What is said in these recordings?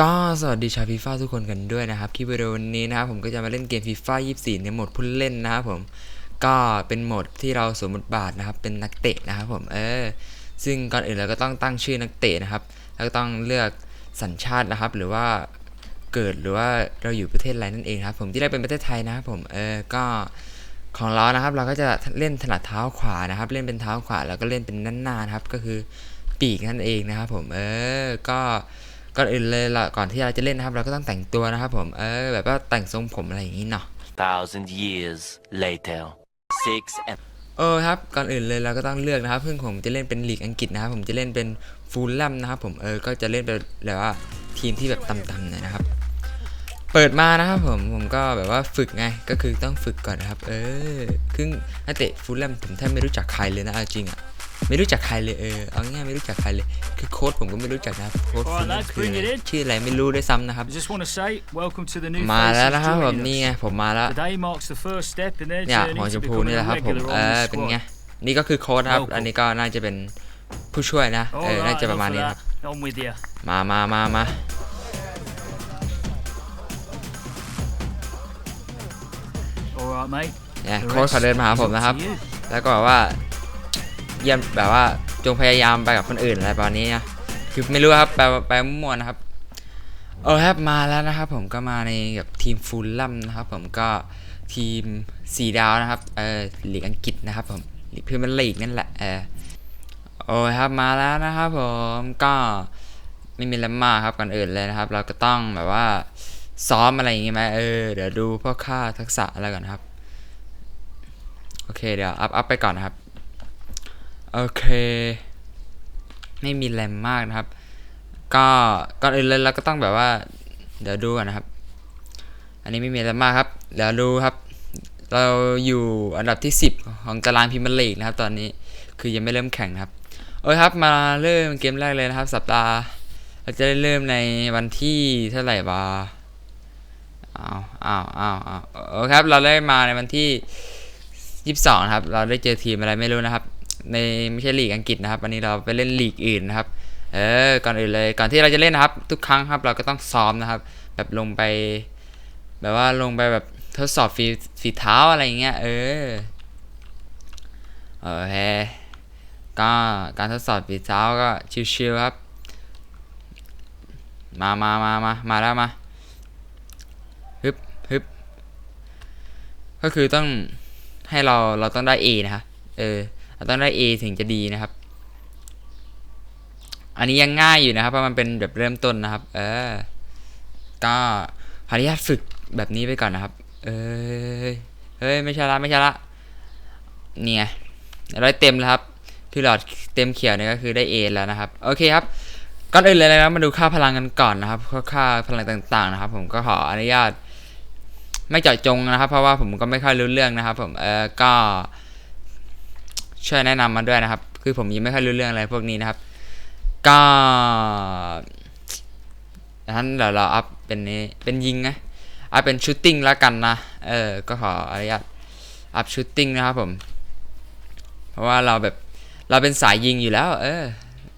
ก็สวัสดีชาวฟีฟ่าทุกคนกันด้วยนะครับคลิปวิดีโอวันนี้นะครับผมก็จะมาเล่นเกมฟีฟ่า24 ในโหมดผู้เล่นนะครับผมก็เป็นโหมดที่เราสวมบทบาทนะครับ เป็นนักเตะนะครับผมเออซึ่งก่อนอื่นเราก็ต้องตั้งชื่อนักเตะนะครับ แล้วก็ต้องเลือกสัญชาตินะครับ หรือว่าเกิดหรือว่าเราอยู่ประเทศอะไรนั่นเองครับ ผมที่ได้เป็นประเทศไทยนะครับผมเออก็ของเรานะครับ เราก็จะเล่นถนัดเท้าขวานะครับ เล่นเป็นเท้าขวาแล้วก็เล่นเป็นด้านหน้านะครับ ก็คือปีกนั่นเองนะครับผมเออก็ ก่อนอื่นเลยละก่อนที่เราจะเล่นนะครับ เราก็ต้องแต่งตัวนะครับผม เออ แบบว่าแต่งทรงผมอะไรอย่างนี้เนาะ thousand years later. Six and เออครับ ก่อนอื่นเลยเราก็ต้องเลือกนะครับเพื่อนผมจะเล่นเป็นลีกอังกฤษนะครับ ผมจะเล่นเป็นฟูลแลมนะครับ ผม เออ ก็จะเล่นเป็นแบบว่าทีมที่แบบต่ำๆหน่อยนะครับ เปิดมานะครับผม ผมก็แบบว่าฝึกไง ก็คือต้องฝึกก่อนนะครับ เออ ครึ่งนักเตะฟูลแลมผมแทบไม่รู้จักใครเลยนะเอาจริงอะ ไม่รู้จักใครเลยเออเอาง่ายๆไม่รู้จักใครเลยคือโค้ชผมก็ไม่รู้จักนะครับโค้ช Alright, ฟูลแลม lads, คือ bring it อะไร in. ชื่ออะไรไม่รู้ด้วยซ้ำนะครับ I just want to say, welcome to the new มาแล้ว faces นะครับผม joining นี่ us. ไงผมมาแล้ว Today marks the first step in their เนี่ย journey หัวช to มพู becoming นี่แหละ a ครับผม regular เอ on อ the เป็นไง squad. นี่ก็คือโค้ดนะครับ Welcome อันนี้ก็น่าจะเป็นผู้ช่วยนะเออ Alright, น่าจะประ enough มาณ of นี้ครับ that. On with you. มามามามา All right, mate. เนี่ย The โค้ด rest เขาเดินมาหา is ผม up นะครับ to you. แล้วก็แบบว่า เยี่ยมแบบว่าจงพยายามไปกับคนอื่นอะไรประมาณนี้นะคือไม่รู้ครับแปลแปมั่วนะครับ เออครับมาแล้วนะครับ ผมก็มาในกับทีมฟูลลัมนะครับ ผมก็ทีมสีดาวนะครับเออหลีกอังกฤษนะครับ ผมลีกพรีเมียร์ลีกนั่นแหละเออโอ้ยครับมาแล้วนะครับผมก็ไม่มีอะไรมากครับก่อนอื่นเลยนะครับ เราก็ต้องแบบว่าซ้อมอะไรอย่างงี้ไหมเออเดี๋ยวดูพวกค่าทักษะอะไรก่อนครับ โอเคเดี๋ยวอัพอัพไปก่อนนะครับ โอเค ไม่มีแรมมากนะครับ ก็ก่อนอื่นเลยเราก็ต้องแบบว่า เดี๋ยวดูก่อนนะครับ อันนี้ไม่มีอะไรมากครับ เดี๋ยวดูครับ เราอยู่อันดับที่ 10 ของตารางพรีเมียร์ลีกนะครับ ตอนนี้คือยังไม่เริ่มแข่งนะครับโอ้ยครับมาเริ่มเกมแรกเลยนะครับ สัปดาห์เราจะได้เริ่มในวันที่เท่าไหร่วะอ้าวอ้าวอ้าวอ้าวโอ้ครับ เราได้มาในวันที่ 22 นะครับ เราได้เจอทีมอะไรไม่รู้นะครับ ในไม่ใช่ลีกอังกฤษนะครับ วันนี้เราไปเล่นลีกอื่นนะครับ เออ ก่อนอื่นเลย ก่อนที่เราจะเล่นนะครับ ทุกครั้งครับ เราก็ต้องซ้อมนะครับ แบบลงไป แบบว่าลงไปแบบทดสอบฝีฝีเท้าอะไรอย่างเงี้ย เออ โอเค ก็การทดสอบฝีเท้าก็ชิวๆครับ มามามามามาแล้วมาฮึบฮึบก็คือต้องให้เราเราต้องได้ A นะครับเออ เราต้องได้ A ถึงจะดีนะครับ อันนี้ยังง่ายอยู่นะครับเพราะมันเป็นแบบเริ่มต้นนะครับ เออ ก็ขออนุญาตฝึกแบบนี้ไปก่อนนะครับ เอ้ยเฮ้ยไม่ใช่ละไม่ใช่ละเนี่ยได้เต็มแล้วครับคือหลอดเต็มเขียวเนี่ยก็คือได้ A แล้วนะครับโอเคครับก่อนอื่นเลยนะครับมาดูค่าพลังกันก่อนนะครับค่าค่าพลังต่างๆนะครับ ผมก็ขออนุญาตไม่เจาะจงนะครับ เพราะว่าผมก็ไม่ค่อยรู้เรื่องนะครับ ผมเออก็ ช่วยแนะนำมาด้วยนะครับ คือผมยังไม่ค่อยรู้เรื่องอะไรพวกนี้นะครับ ก็ดังนั้นเดี๋ยวเราอัพเป็นนี้เป็นยิงนะอัพเป็นชูตติ้งแล้วกันนะ เออ ก็ขออนุญาตอัพชูตติ้งนะครับผม เพราะว่าเราแบบเราเป็นสายยิงอยู่แล้ว เออ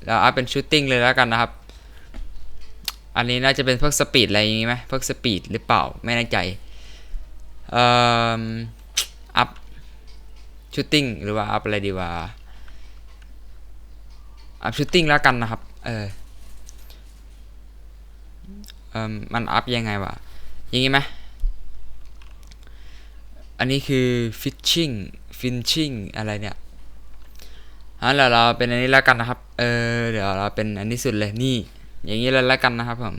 เราอัพเป็นชูตติ้งเลยแล้วกันนะครับ อันนี้น่าจะเป็นพวกสปีดอะไรอย่างงี้ไหมพวกสปีดหรือเปล่า ไม่แน่ใจ เอ่อ ชูตติ้งหรือว่าอัพอะไรดีว่าอัพชูตติ้งแล้วกันนะครับ เออเออมันอัพยังไงวะอย่างงี้ไหมอันนี้คือ fishing finching อะไรเนี่ยอะเดี๋ยวเราเป็นอันนี้แล้วกันนะครับ เออ เดี๋ยวเราเป็นอันนี้สุดเลยนี่ อย่างนี้เลยแล้วกันนะครับผม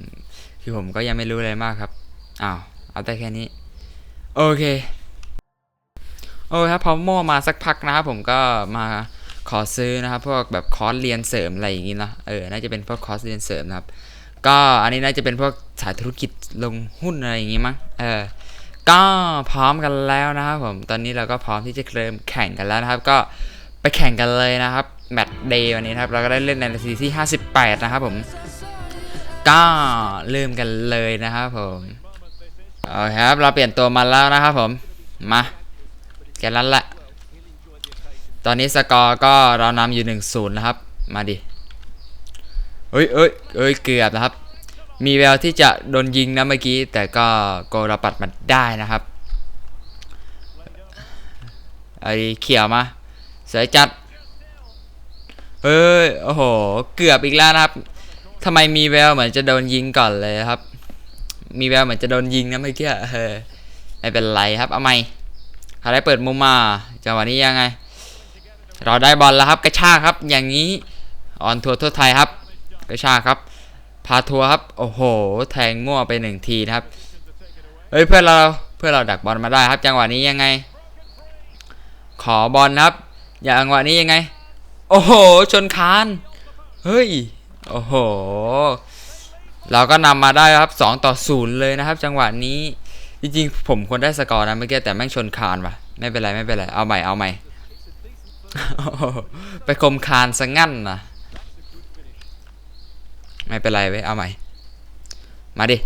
คือผมก็ยังไม่รู้อะไรมากครับอ้าวเอาแต่แค่นี้ โอเค โอ้ยครับพอโมมาสักพักนะครับผมก็มาขอซื้อนะครับ พวกแบบคอร์สเรียนเสริมอะไรอย่างงี้เนะเออน่าจะเป็นพวกคอร์สเรียนเสริมนะครับ ก็อันนี้น่าจะเป็นพวกสายธุรกิจลงหุ้นอะไรอย่างงี้มั้งเออก็พร้อมกันแล้วนะครับผมตอนนี้เราก็พร้อมที่จะเริ่มแข่งกันแล้วนะครับ ก็ไปแข่งกันเลยนะครับแมตช์เดย์วันนี้นะครับ เราก็ได้เล่นในนาทีที่ 58 นะครับผมก็เริ่มกันเลยนะครับผมโอเคครับ เราเปลี่ยนตัวมาแล้วนะครับผม มา แค่นั้นแหละ ตอนนี้สกอร์ก็เรานำอยู่1นศูนย์นะครับ มาดิเฮ้ยเอ้ยเอ้ยเกือบนะครับ มีแววที่จะโดนยิงนะเมื่อกี้ แต่ก็โกเราปัดมันได้นะครับไอ้เขียวมาสวยจัด เฮ้ย โอ้โห เกือบอีกแล้วนะครับทำไมมีแววเหมือนจะโดนยิงก่อนเลยครับ มีแววเหมือนจะโดนยิงนะเมื่อกี้เออไม่เป็นไรครับ เอาใหม่ เขาได้เปิดมุมมาจังหวะนี้ยังไง เราได้บอลแล้วครับกระชากครับ อย่างนี้ออนทัวร์ทั่วไทยครับ กระชากครับ พาทัวร์ครับ โอ้โห แทงมั่วไปหนึ่งทีนะครับเฮ้ยเพื่อนเราเพื่อนเราดักบอลมาได้ครับ จังหวะนี้ยังไง ขอบอลครับจังหวะนี้ยังไง โอ้โห ชนคานเฮ้ยโอ้โห เราก็นำมาได้ครับ 2 ต่อ 0 เลยนะครับ จังหวะนี้ จริงๆ ผมควรได้สกอร์นะเมื่อกี้แต่แม่งชนคานว่ะ ไม่เป็นไรไม่เป็นไร เอาใหม่เอาใหม่ ไปคมคานซะงั้นนะไม่เป็นไรเว้ยเอาใหม่ มาดิ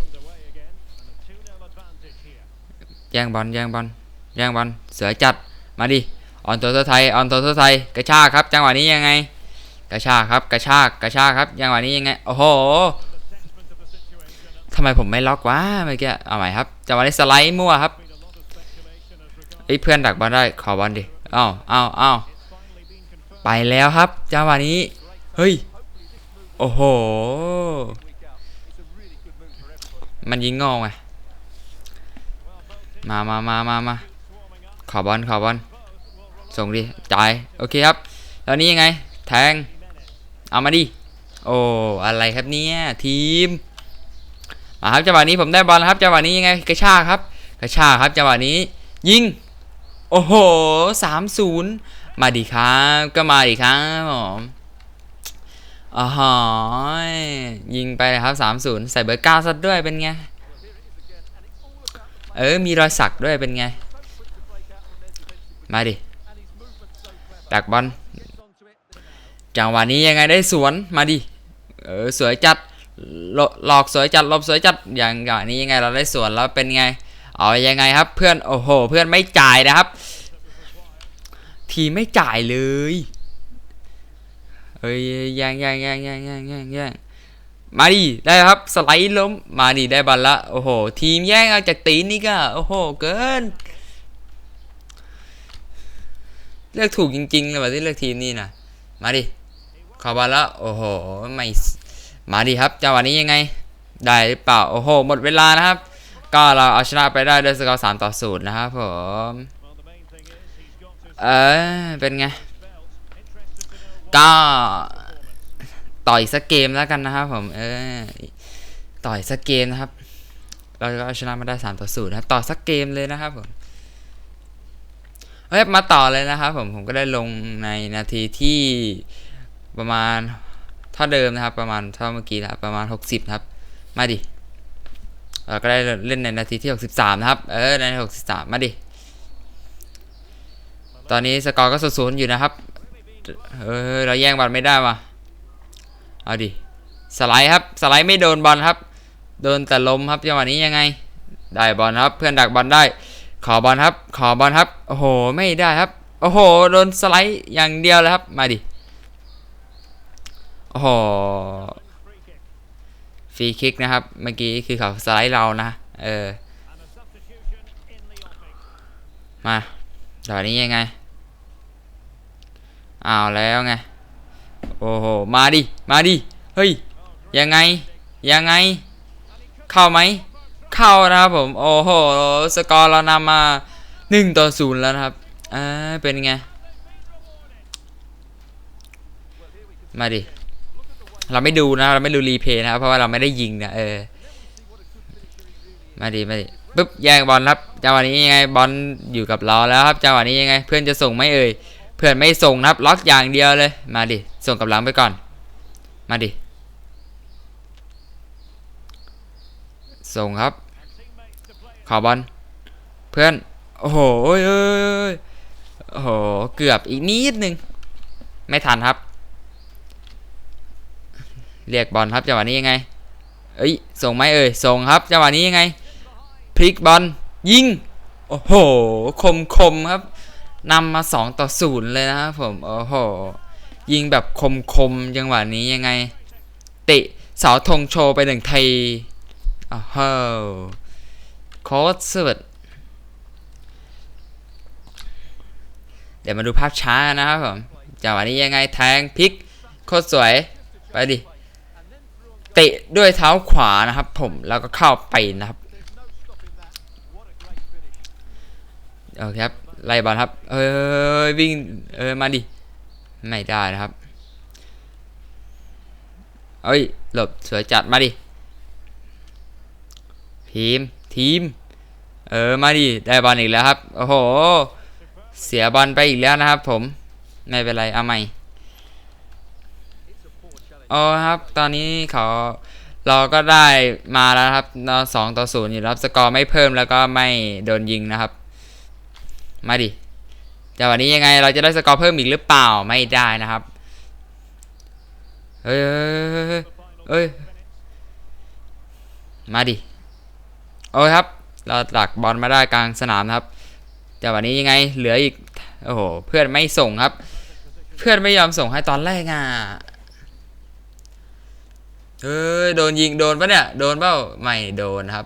แย่งบอลแย่งบอลแย่งบอลเสือจัดมาดิออนโตโตไทยออนโตโตไทยกระชากครับ จังหวะนี้ยังไง กระชากครับ กระชากกระชากครับจังหวะนี้ยังไงโอ้โห ทำไมผมไม่ล็อกวะเมื่อกี้เอาใหม่ครับจังหวะนี้สไลด์มั่วครับเอ้เพื่อนดักบอลได้ขอบอลดิเอ้าเอ้าเอ้าไปแล้วครับจังหวะนี้ เฮ้ย โอ้โห มันยิงงอไงมามามามามาขอบอลขอบอลส่งดิจ่ายโอเคครับ แล้วนี้ยังไง แทง เอามาดิ โอ้ อะไรครับเนี่ย ทีม มาครับจังหวะนี้ผมได้บอลแล้วครับจังหวะนี้ยังไงกระชากครับ กระชากครับจังหวะนี้ ยิงโอ้โหสามศูนย์มาดิครับก็มาดิครับผมอ๋ออยิงไปเลยครับสามศูนย์ใส่เบอร์เก้าซะด้วยเป็นไงเออมีรอยสักด้วยเป็นไง มาดิดักบอลจังหวะนี้ยังไงได้สวนมาดิเออสวยจัด หลอกสวยจัดลบสวยจัดอย่างอย่างนี้ยังไงเราได้ส่วนแล้วเป็นไงเอายังไงครับเพื่อนโอ้โห เพื่อนไม่จ่ายนะครับ ทีไม่จ่ายเลยเอ้ยแย่งแย่งแย่งแย่งแย่งแย่งย่งมาดิได้ครับสไลด์ล้มมาดิได้บอลละโอ้โห ทีมแย่งเอาจากตีนนี่ก็โอ้โหเกิน เลือกถูกจริงๆเลยว่ะที่เลือกทีมนี่นะมาดิขอบอลละโอ้โหไม่ มาดิครับจังหวะนี้ยังไง ได้หรือเปล่า โอ้โห หมดเวลานะครับ ก็เราเอาชนะไปได้ด้วยสกอร์สามต่อศูนย์นะครับผม เออเป็นไง ก็ต่ออีกสักเกมแล้วกันนะครับผม เออ ต่ออีกสักเกมนะครับ เราก็เอาชนะมาได้สามต่อศูนย์นะครับ ต่อสักเกมเลยนะครับผมเฮ้ยมาต่อเลยนะครับผม ผมก็ได้ลงในนาทีที่ประมาณ เท่าเดิมนะครับ ประมาณเท่าเมื่อกี้นะครับประมาณ 60นะครับ มาดิเราก็ได้เล่นในนาทีที่ 63 นะครับ เออในนาที63 มาดิ ตอนนี้สกอร์ก็ศูนย์อยู่นะครับ เออเราแย่งบอลไม่ได้ว่ะ เอาดิ สไลด์ครับ สไลด์ไม่โดนบอลครับ โดนแต่ล้มครับจังหวะนี้ยังไง ได้บอลครับ เพื่อนดักบอลได้ ขอบอลครับ ขอบอลครับ โอ้โห ไม่ได้ครับ โอ้โห โดนสไลด์อย่างเดียวเลยครับ มาดิ โอ้โหฟรีคิกนะครับ เมื่อกี้คือเขาสไลด์เรานะ เออ มาตอนนี้ยังไงเอาแล้วไง โอ้โห มาดิ มาดิ เฮ้ย ยังไง ยังไง เข้าไหม เข้านะครับผม โอ้โห สกอร์เรานำมา1ต่อ0แล้วนะครับ อ่า เป็นไง มาดิ เราไม่ดูนะเราไม่ดูรีเพย์นะครับเพราะว่าเราไม่ได้ยิงนะเออมาดิมาดิปุ๊บแย่งบอลครับจังหวะนี้ยังไงบอลอยู่กับเราแล้วครับจังหวะนี้ยังไง เพื่อนจะส่งไหม่เอ่ยเพื่อนไม่ส่งนะครับล็อกอย่างเดียวเลย มาดิส่งกับหลังไปก่อน มาดิส่งครับ ขอบอลเพื่อนโอ้โหโอ้โหเกือบอีกนิดนึงไม่ทันครับ เรียกบอลครับจังหวะนี้ยังไง เอ้ย ส่งไหมเอ่ย ส่งครับจังหวะนี้ยังไง พลิกบอลยิง โอ้โห คมคมครับนำมา 2 ต่อ0เลยนะครับผม โอ้โห ยิงแบบคมคมจังหวะนี้ยังไง เตะเสาธงโชว์ไปหนึ่งไทีอ้าวเฮ้ยโคตรสุดเดี๋ยวมาดูภาพช้านะครับผมจังหวะนี้ยังไงแทงพลิกโคตรสวย ไปดิ เตะด้วยเท้าขวานะครับ ผมแล้วก็เข้าไปนะครับโอเคครับไล่บอลครับ เอ้ยวิ่งเออมาดิไม่ได้นะครับเอ้ยหลบสวยจัดมาดิทีมทีม เออมาดิได้บอลอีกแล้วครับ โอ้โห เสียบอลไปอีกแล้วนะครับผม ไม่เป็นไรเอาใหม่ โอ้ครับ ตอนนี้เขาเราก็ได้มาแล้วครับเราสองต่อศูนย์อยู่รับสกอร์ไม่เพิ่มแล้วก็ไม่โดนยิงนะครับ มาดิจังหวะนี้ยังไงเราจะได้สกอร์เพิ่มอีกหรือเปล่าไม่ได้นะครับเฮ้ยเฮ้ยเฮ้ยเฮ้ยเฮ้ยมาดิ โอ้ยครับ เราตักบอลมาได้กลางสนามนะครับ แต่วันนี้ยังไงเหลืออีก โอ้โห เพื่อนไม่ส่งครับ เพื่อนไม่ยอมส่งให้ตอนแรกอะ เอ้ยโดนยิงโดนปะเนี่ยโดนเปล่าไม่โดนครับ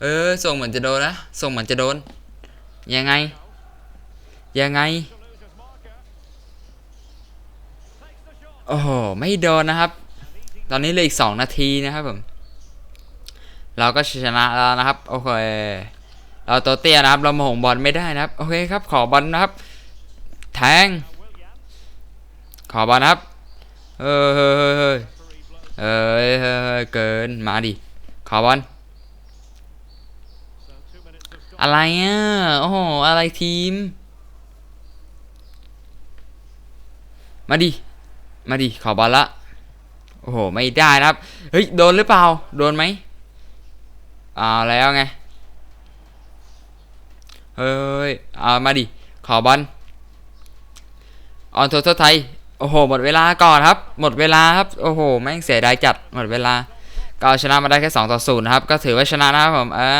เออส่งเหมือนจะโดนนะส่งเหมือนจะโดน ยังไง ยังไงโอ้โหไม่โดนนะครับ ตอนนี้เหลืออีกสองนาทีนะครับผมเราก็ชนะแล้วนะครับโอเคเราตัวเตี้ยนะครับเรามาหงบอลไม่ได้นะครับโอเคครับขอบอลนะครับ แทง ขอบอลนะครับเฮ้ย เอ้ยเกินมาดิขอบอลอะไรอะโอ้โหอะไรทีม มาดิ มาดิขอบอลละโอ้โห ไม่ได้นะครับ เฮ้ย โดนหรือเปล่า โดนไหมเอาแล้วไง เฮ้ยเอามาดิ ขอบอลออนโทโทไทย โอ้โห หมดเวลาก่อนครับ หมดเวลาครับ โอ้โห แม่งเสียดายจัด หมดเวลา ก็เอาชนะมาได้แค่2ต่อ0นะครับ ก็ถือว่าชนะนะครับผม อ่า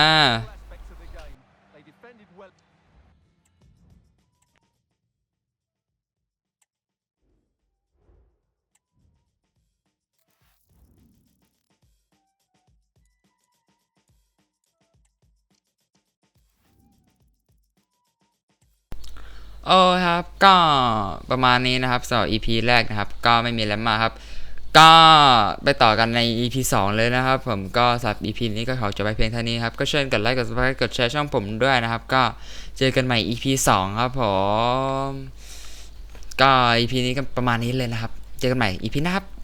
โอ้ครับก็ประมาณนี้นะครับสำหรับ EP แรกนะครับ ก็ไม่มีอะไรมากครับ ก็ไปต่อกันใน EP 2 เลยนะครับ ผมก็สำหรับ EP นี้ก็ขอจบไปเพียงเท่านี้ครับ ก็เชิญกดไลค์กด subscribe กดแชร์ช่องผมด้วยนะครับ ก็เจอกันใหม่ EP 2 ครับผมก็ EP นี้ก็ประมาณนี้เลยนะครับ เจอกันใหม่ EP หน้าครับ